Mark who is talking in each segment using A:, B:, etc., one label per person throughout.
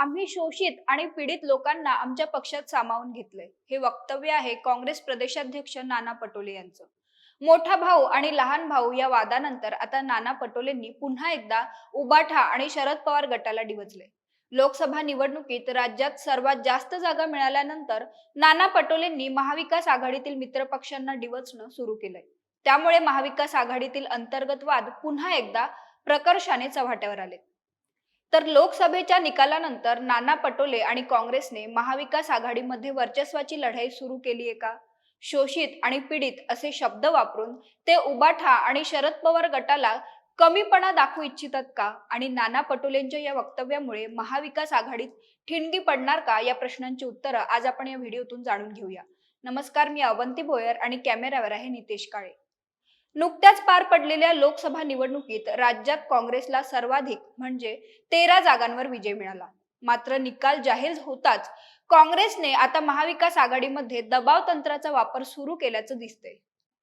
A: आम्ही शोषित आणि पीडित लोकांना आमच्या पक्षात सामावून घेतलंय. हे वक्तव्य आहे काँग्रेस प्रदेशाध्यक्ष नाना पटोले यांचं. मोठा भाऊ आणि लहान भाऊ या वादानंतर आता नाना पटोलेंनी पुन्हा एकदा उबाठा आणि शरद पवार गटाला डिवचले. लोकसभा निवडणुकीत राज्यात सर्वात जास्त जागा मिळाल्यानंतर नाना पटोलेंनी महाविकास आघाडीतील मित्रपक्षांना डिवचणं सुरू केलंय. त्यामुळे महाविकास आघाडीतील अंतर्गत वाद पुन्हा एकदा प्रकर्षाने चव्हाट्यावर आले तर लोकसभेच्या निकालानंतर नाना पटोले आणि काँग्रेसने महाविकास आघाडीमध्ये वर्चस्वाची लढाई सुरू केली आहे का? शोषित आणि पीडित असे शब्द वापरून ते उबाठा आणि शरद पवार गटाला कमीपणा दाखवू इच्छितात का? आणि नाना पटोलेंच्या या वक्तव्यामुळे महाविकास आघाडीत ठिणगी पडणार का? या प्रश्नांची उत्तरं आज आपण या व्हिडिओतून जाणून घेऊया. नमस्कार मी अवंती भोयर आणि कॅमेऱ्यावर आहे नितेश काळे. नुकत्याच पार पडलेल्या लोकसभा निवडणुकीत राज्यात काँग्रेसला सर्वाधिक म्हणजे तेरा जागांवर विजय मिळाला. मात्र निकाल जाहीर होताच काँग्रेसने आता महाविकास आघाडीमध्ये दबाव तंत्राचा वापर सुरू केल्याचं दिसतंय.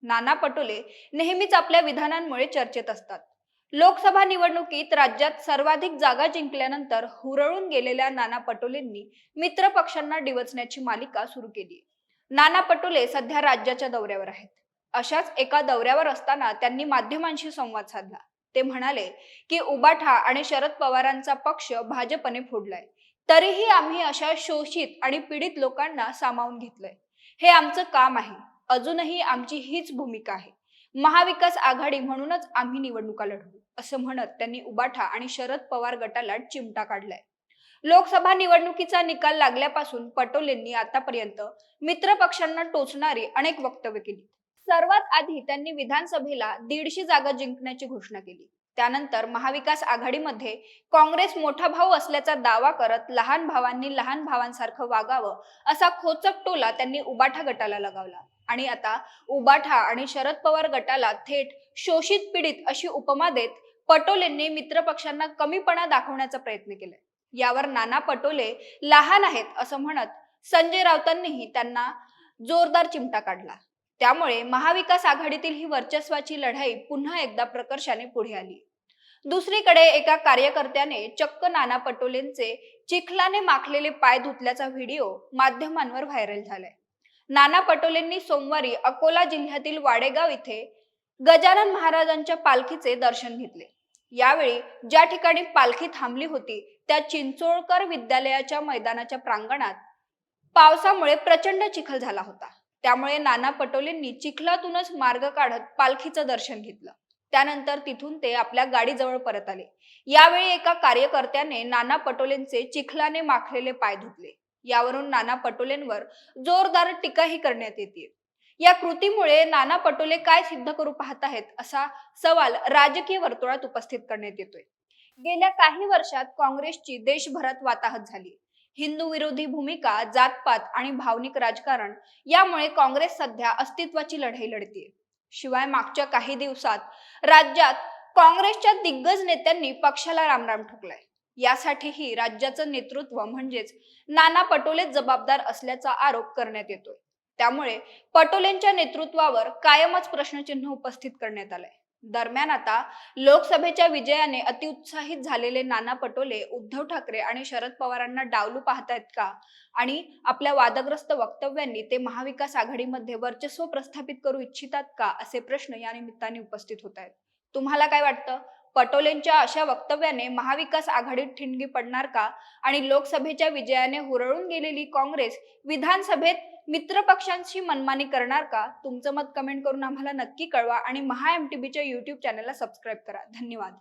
A: नाना पटोले नेहमीच आपल्या विधानांमुळे चर्चेत असतात. लोकसभा निवडणुकीत राज्यात सर्वाधिक जागा जिंकल्यानंतर हुरळून गेलेल्या नाना पटोलेंनी मित्र पक्षांना डिवचण्याची मालिका सुरू केली नाना पटोले सध्या राज्याच्या दौऱ्यावर आहेत. अशाच एका दौऱ्यावर असताना त्यांनी माध्यमांशी संवाद साधला. ते म्हणाले की उबाठा आणि शरद पवारांचा पक्ष भाजपने फोडलाय. तरीही आम्ही अशा शोषित आणि पीडित लोकांना सामावून घेतलंय. हे आमचं काम आहे. अजूनही आमची हीच भूमिका आहे. महाविकास आघाडी म्हणूनच आम्ही निवडणुका लढवू असं म्हणत त्यांनी उबाठा आणि शरद पवार गटाला चिमटा काढलाय. लोकसभा निवडणुकीचा निकाल लागल्यापासून पटोलेंनी आतापर्यंत मित्र पक्षांना टोचणारी अनेक वक्तव्य केली. सर्वात आधी त्यांनी विधानसभेला दीडशे जागा जिंकण्याची घोषणा केली. त्यानंतर महाविकास आघाडीमध्ये काँग्रेस मोठा भाऊ असल्याचा दावा करत लहान भावांनी लहान भावांसारखं वागावं असा खोचक टोला त्यांनी उबाठा गटाला लगावला. आणि आता उबाठा आणि शरद पवार गटाला थेट शोषित पीडित अशी उपमा देत पटोलेंनी मित्र पक्षांना कमीपणा दाखवण्याचा प्रयत्न केलाय. यावर नाना पटोले लहान आहेत असं म्हणत संजय राऊतांनीही त्यांना जोरदार चिमटा काढला. त्यामुळे महाविकास आघाडीतील ही वर्चस्वाची लढाई पुन्हा एकदा प्रकर्षाने पुढे आली. दुसरीकडे एका कार्यकर्त्याने चक्क नाना पटोलेंचे चिखलाने माखलेले पाय धुतल्याचा व्हिडिओ माध्यमांवर व्हायरल झालाय. नाना पटोलेंनी सोमवारी अकोला जिल्ह्यातील वाडेगाव इथे गजानन महाराजांच्या पालखीचे दर्शन घेतले. यावेळी ज्या ठिकाणी पालखी थांबली होती त्या चिंचोळकर विद्यालयाच्या मैदानाच्या प्रांगणात पावसामुळे प्रचंड चिखल झाला होता. त्यामुळे नाना पटोलेंनी चिखलातूनच मार्ग काढत पालखीचं दर्शन घेतलं. त्यानंतर तिथून ते आपल्या गाडीजवळ परत आले. यावेळी एका कार्यकर्त्याने नाना पटोलेंचे चिखलाने माखलेले पाय धुतले. यावरून नाना पटोलेंवर जोरदार टीकाही करण्यात येते. या कृतीमुळे नाना पटोले काय सिद्ध करू पाहत आहेत असा सवाल राजकीय वर्तुळात उपस्थित करण्यात येतोय. गेल्या काही वर्षात काँग्रेसची देशभरात वाताहत झाली. हिंदू विरोधी भूमिका जातपात आणि भावनिक राजकारण यामुळे काँग्रेस सध्या अस्तित्वाची लढाई लढतीये. शिवाय मागच्या काही दिवसात राज्यात काँग्रेसच्या दिग्गज नेत्यांनी पक्षाला रामराम ठोकलाय. यासाठीही राज्याचं नेतृत्व म्हणजेच नाना पटोले जबाबदार असल्याचा आरोप करण्यात येतोय. त्यामुळे पटोलेंच्या नेतृत्वावर कायमच प्रश्नचिन्ह उपस्थित करण्यात आलंय. दरम्यान आता लोकसभेच्या विजयाने अतिउत्साहित झालेले नाना पटोले उद्धव ठाकरे आणि शरद पवारांना डावलू पाहतायत का? आणि आपल्या वादग्रस्त वक्तव्यांनी ते महाविकास आघाडीमध्ये वर्चस्व प्रस्थापित करू इच्छितात का? असे प्रश्न या निमित्ताने उपस्थित होत आहेत तुम्हाला काय वाटतं? पटोलेंच्या अशा वक्तव्याने महाविकास आघाडीत ठिणगी पडणार का? आणि लोकसभेच्या विजयाने हुरळून गेलेली काँग्रेस विधानसभेत मित्र पक्षांशी मनमानी करणार का? तुमचं मत कमेंट करून आम्हाला नक्की कळवा आणि महा एम टी बीच्या युट्यूब चॅनलला सबस्क्राईब करा. धन्यवाद.